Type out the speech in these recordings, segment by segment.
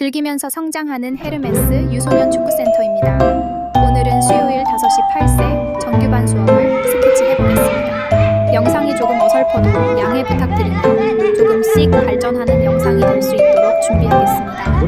즐기면서 성장하는 헤르메스 유소년 축구센터입니다. 오늘은 수요일 5시 8세 정규반 수업을 스케치해보겠습니다. 영상이 조금 어설퍼도 양해 부탁드리며 조금씩 발전하는 영상이 될 수 있도록 준비하겠습니다.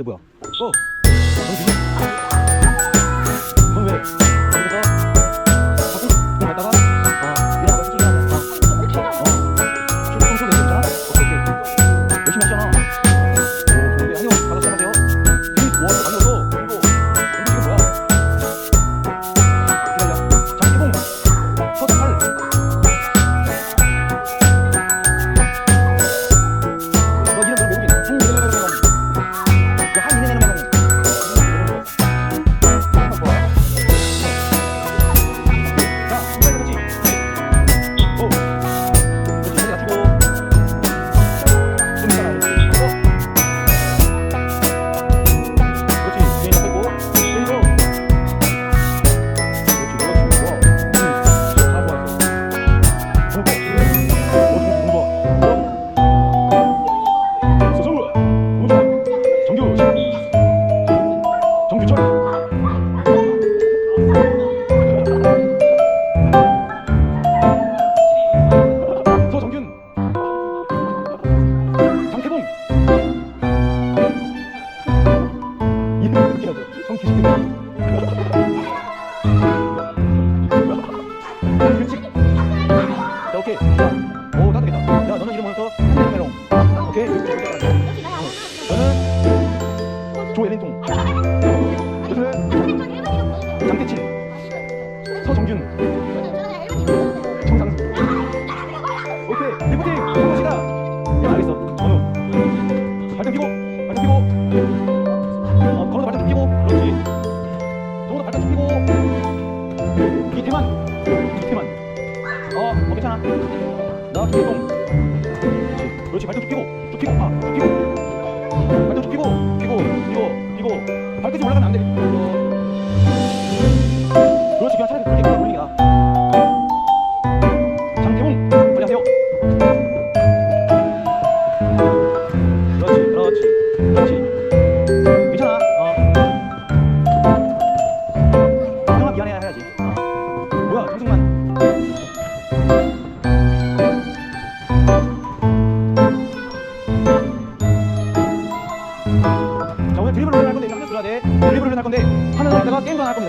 너 뭐야?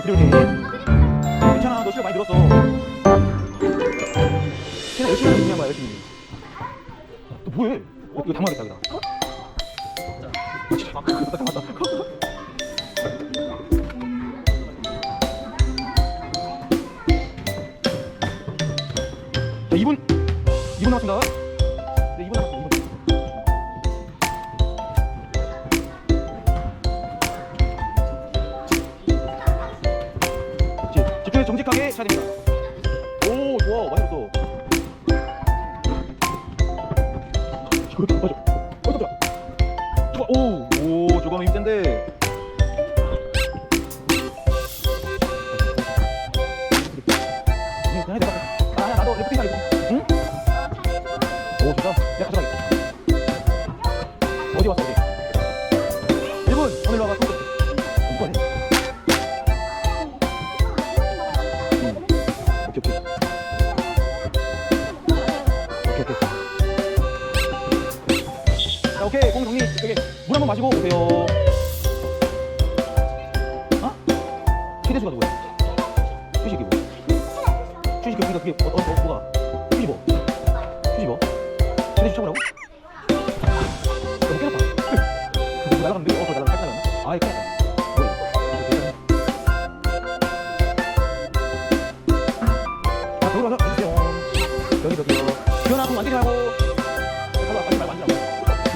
六点 오, 오, 저거는 힘센데.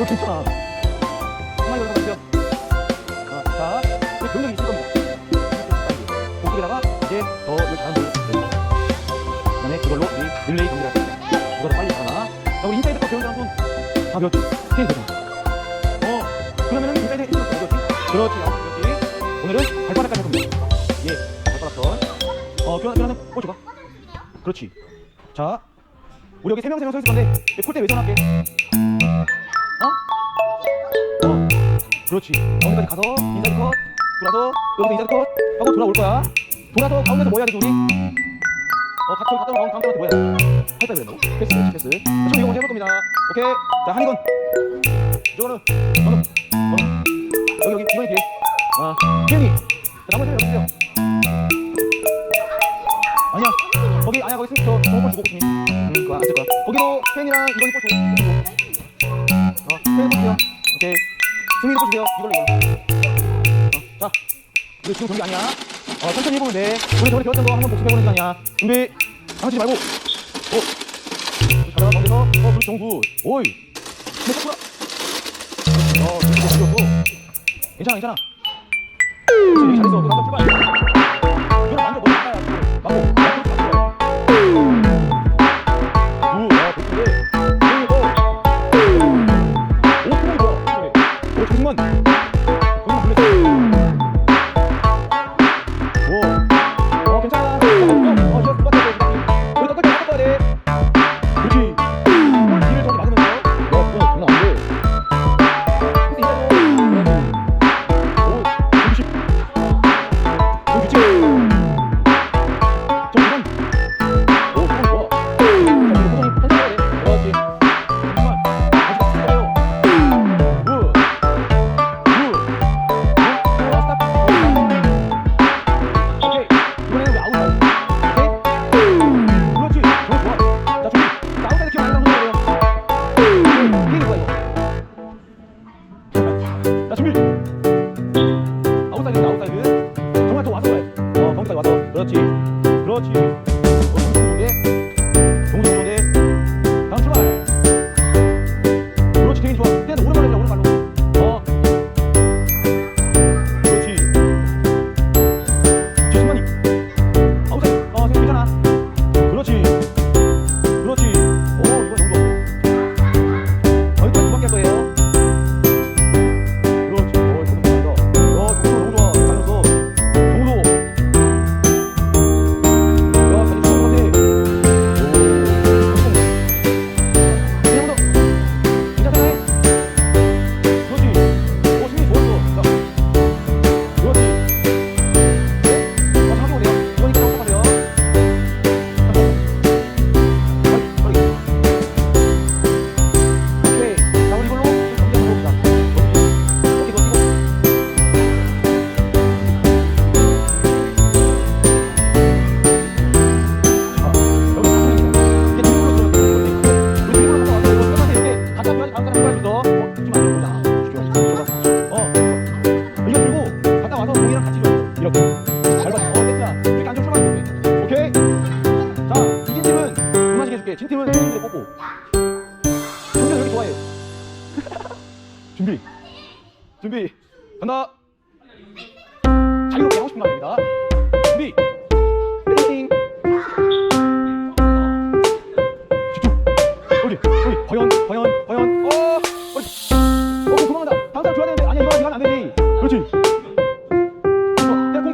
가만히 걸어서 앉으세요. 아, 자, 이제 병력이 있을 겁니다. 공속에다가 이제 더 잘하는 거 그다음에 이걸로 우리 릴레이 경기를. 누가 더 빨리 잘하나? 자, 우리 인사이드 거 배운 사람 손다 배웠지? 테이프 되잖아. 어, 그러면은 인사이드 거 배웠지? 그렇지, 아, 그렇지. 오늘은 발바닥까지 할 겁니다. 예, 발바닥 선. 어, 교환, 교환은 꼴 줘봐. 그렇지. 자, 우리 여기 세명 세명 서 있을 건데 콜대 왜 전화할게? 그렇지. 가운데까지 가서 인사이드 컷, 돌아서 여기서 인사이드 컷 하고 돌아올 거야. 돌아서 가운데서 뭐 해야 되지 우리? 어, 가, 저기 갔다 오면 가운데서 뭐 해야 돼? 할까 그랬나고? 패스, 그렇지, 패스. 자, 처음 이거 먼저 해볼 겁니다. 오케이. 자, 한이건. 이거는, 너는, 너는. 여기, 여기, 이번에 뒤에. 아, 태현이. 자, 나머지 여기 있어요. 아니야. 거기, 아니야, 거기 승, 저, 저거 주고, 코치님. 응, 그거 안쓸 거야. 거기도 태현이랑 이건이 꼴 주고. 어, 태현이 꼴 주세요. 꼴 주세요. 이걸로, 이걸로. 어, 자. 이거 지금 경기 아니야. 어, 천천히 해보면 돼. 우리 저번에 배웠던 거 한번 복습해보는 시간이야. 준비. 당치지 말고. 오. 잘하 거기서. 어, 그렇지, 정구. 오이. 내 거꾸라. 어, 그렇지, 그렇지. 괜찮아, 괜찮아. 그렇지, 잘했어. 그 다음 출발. 이거는 완전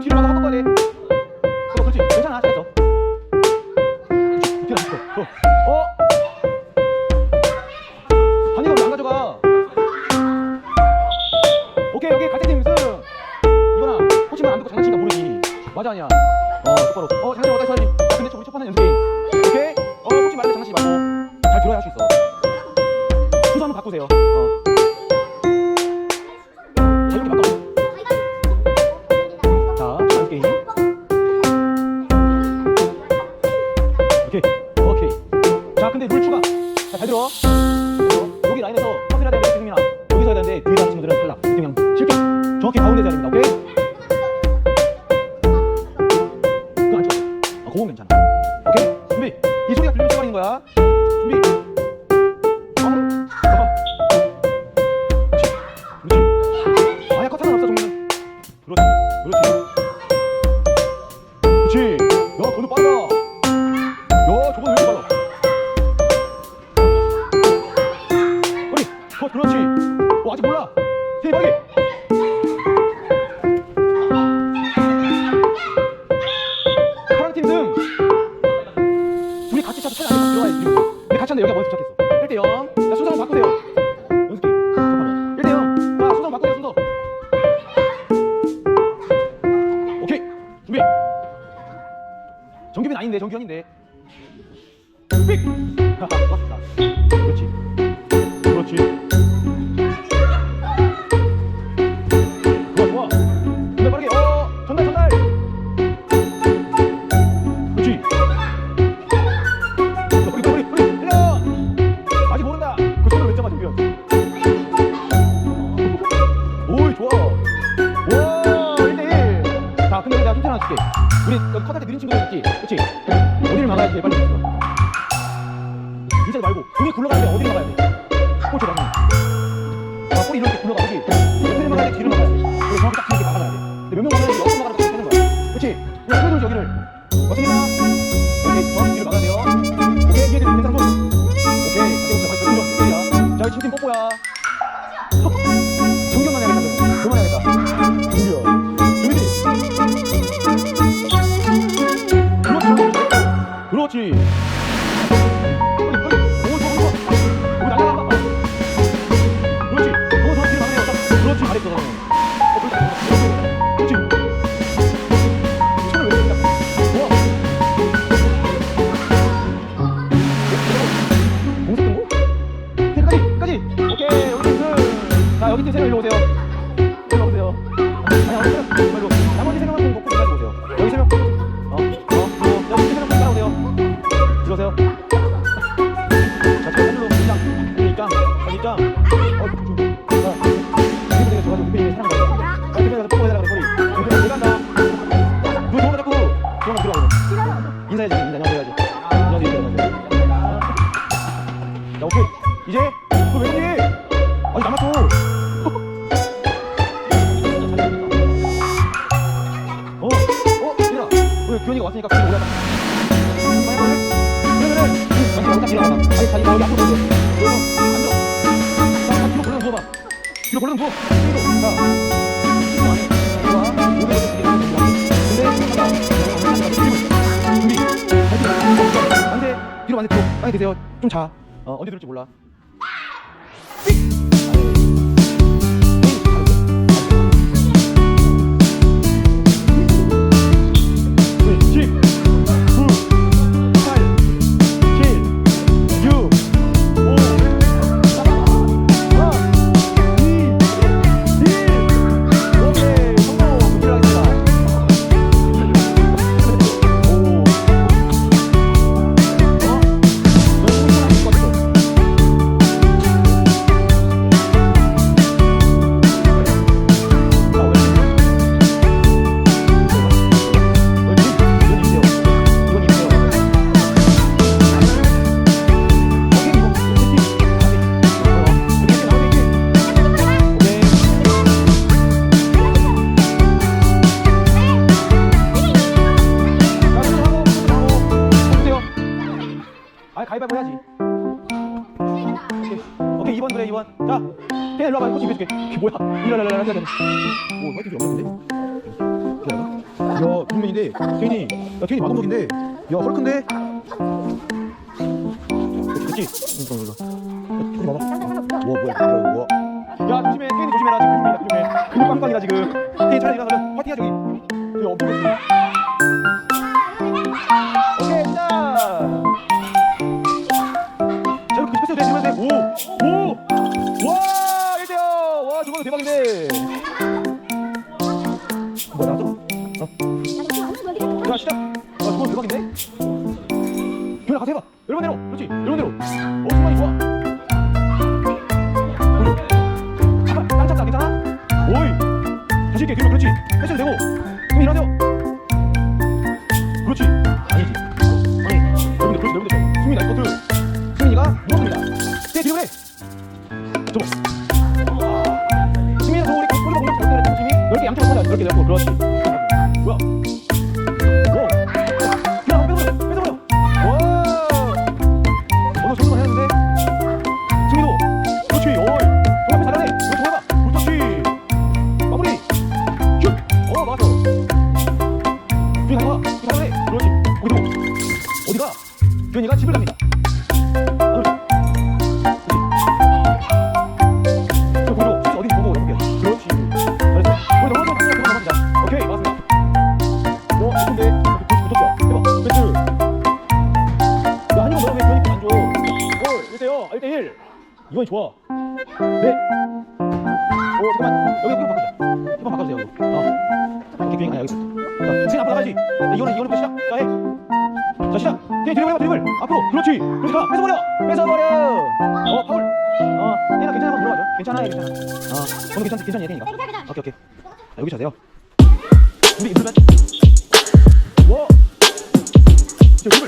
뒤로 가다. 거야. Party! 이제 그 왠지 아니 남았어 어? 어? 얘들아 오늘 규현이가 왔으니까 규현이 올라가 그러면은 잠깐 뒤로 와봐 아니 자기 나 여기 앞으로 돌려 앉아 자 뒤로 걸려 누워봐 뒤로 걸려 누워 뒤로 자 뒤로 안해 좋아 오래 걸려 뒤로 좋아 근데 하나 준비 준비 안돼 뒤로 안돼 뒤로 많이 드세요 좀자 어, 언제 들을지 몰라 야 케인이 마동석인데 야 헐크인데? 그치? 그러니까, 그러니까. 이거 조심 봐봐. 뭐 뭐야? 뭐야 뭐야 야 조심해. 케인이 조심해라 지금. 근육이라 근육해. 근육 빵빵이라 지금. 케인 차라리 일어나서 화팅하 저기. 저기 엎드려 양쪽 팔을 그렇게 내고 그렇지? 뭐야? 인생 앞으로 가야지. 네, 이거는 이거는 시작 자해자 시작. 뒤에 드리블 드리블 앞으로. 그렇지. 그렇지. 가. 뺏어버려. 뺏어버려. 어 파울. 어 얘나 괜찮아. 한번 들어가죠 괜찮아 얘 괜찮아. 어 오늘 괜찮 괜찮아 얘 되니까. 오케이 오케이. 자, 여기 자세요. 우리 입술만 와. 지금 입을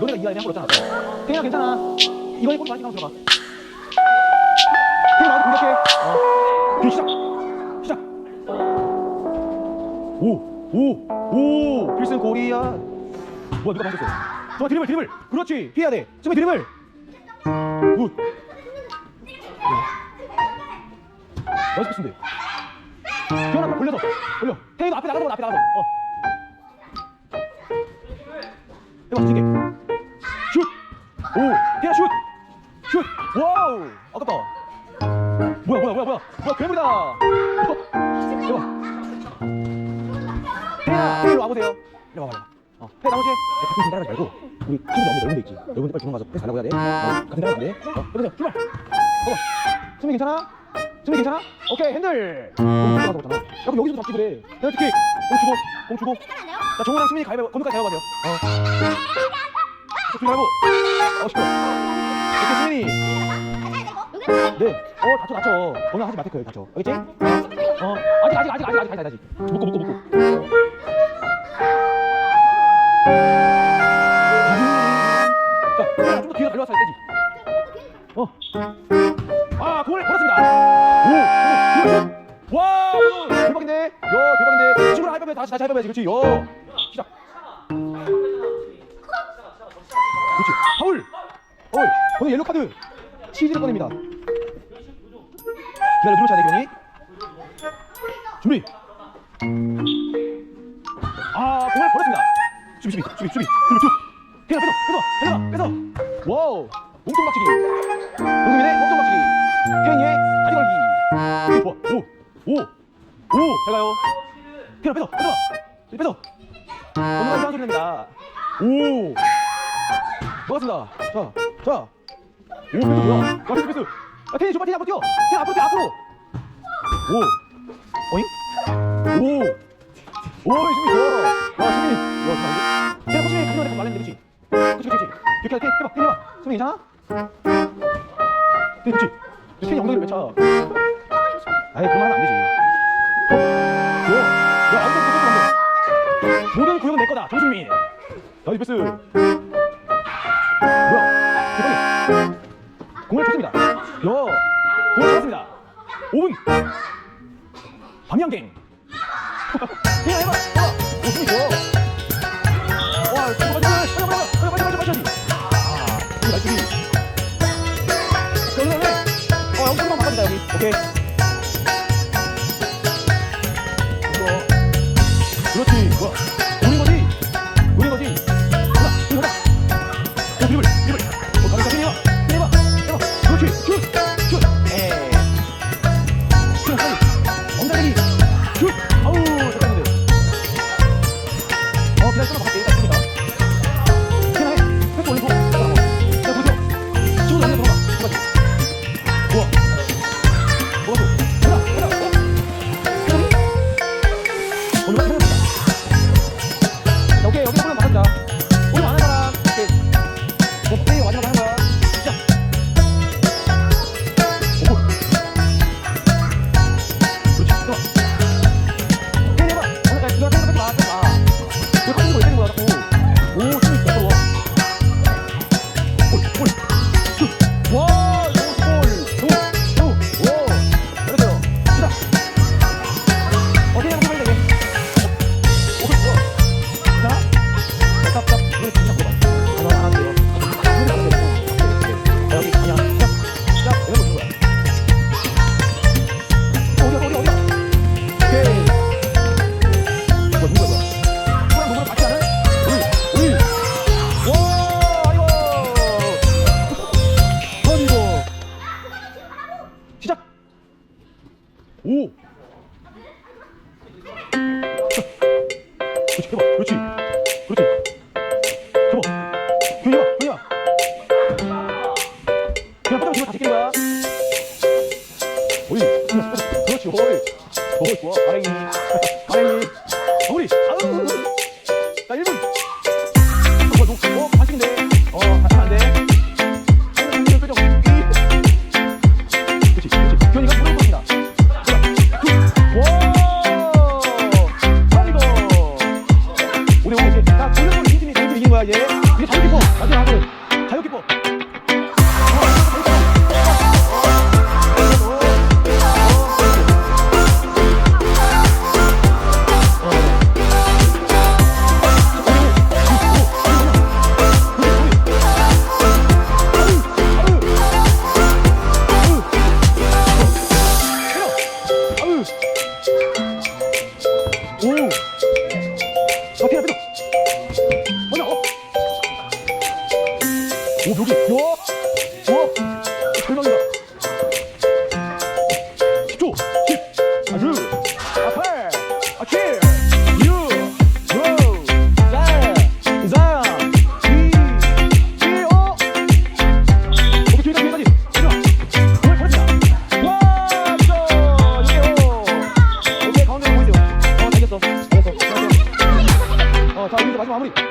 노래가 이 안에 한걸 넣잖아 태민아 괜찮아. 이번에 꼬리 마지막으로 들어가. 태민아 나도 공격해. 어. 뒤 시작. 시작. 오오오. 필승 코리아 뭐야 누가 방겼어? 좋아 드리블 드리블. 그렇지. 피해야 돼. 수비 드리블. 굿. 네. 연습 했으면 돼. 기원 앞에 돌려서 돌려. 테이도 앞에 나가서 앞에 나가서 어. 해봐 줄게 슛. 오, 태야 슛. 슛. 와우, 아깝다. 뭐야, 뭐야, 뭐야, 뭐야. 뭐야, 괴물이다. 어. 해봐. 태야, 태희로 와보세요. 이리 와봐, 이리 와. 어, 태희 나머지 같은 팀 따라가지 말고 우리 팀이 없는 넓은 데 있지. 넓은 데 빨리 중간 가서 패스 달라고 해야 돼. 어, 같은 따라가면 안 돼. 어, 여보세요, 출발. 봐봐. 승민 괜찮아? 승민 괜찮아? 오케이, 핸들. 공 들어가서 그렇잖아. 야, 그럼 여기서 잡지 그래. 내가 특히 공 주고, 공 주고. 자, 정우랑 승민이 가위바위보, 건너까지 가위바위보 하세요. 어. 자, 가위바위보. 어, 시끄러. 오케이, 승민이. 네. 어, 다쳐, 다쳐. 건너 하지 마테크 다쳐. 알겠지? 어, 아직, 아직, 아직, 아직, 아직, 아직, 아직. 묶고, 묶고, 묶고. 자, 좀더 뒤로 달려왔어야 되지. 어. 아, 공을 걸었습니다. 오, 오, 와, 오, 대박인데? 야, 대박인데? 친구랑 하이파이브 다시 다시 하이파이브 해야지, 그렇지? 야, 오늘 옐로 카드. 치즈를 꺼냅니다. 기다려, 돼, 기현이. 준비. 아, 공을 버렸습니다. 수비, 수비, 수비, 수비. 수비. 태연아, 뺏어, 뺏어, 달려가, 뺏어. 와우. 몸통 박치기. 동수민의 몸통 박치기. 태연이의 다리 걸기. 오, 오, 오, 오. 잘 가요. 뺏어, 뺏어. 저기 뺏어. 건너가 이상한 소리 납니다. 오. 반갑습니다. 자, 자. 오, 패스 뭐야? 와, 패스, 패스. 야, 태연이 줘봐, 태연이 앞으로 뛰어. 태연아, 앞으로 뛰어, 앞으로. 오. 어잉? 오! 오, 수미 좋아! 와, 수미! 와, 잘하는데? 제가 호수미 가져가야 말했는데, 그치? 그치, 그치, 그치. 이렇게 할게. 해봐, 해봐. 수미 괜찮아? 네, 그치? 수미 엉덩이를 왜 차? 아이, 그만 하면 안 되지. 좋아. 야, 안 돼, 그거 안 돼. 모든 구역은 내 거다, 정수미. 나이 패스. 뭐야? 대박이. 공 방향갱. 아무리.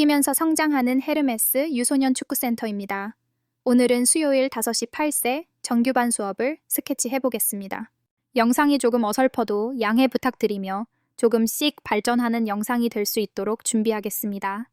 즐기면서 성장하는 헤르메스 유소년 축구센터입니다. 오늘은 수요일 5시 8세 정규반 수업을 스케치해 보겠습니다. 영상이 조금 어설퍼도 양해 부탁드리며 조금씩 발전하는 영상이 될 수 있도록 준비하겠습니다.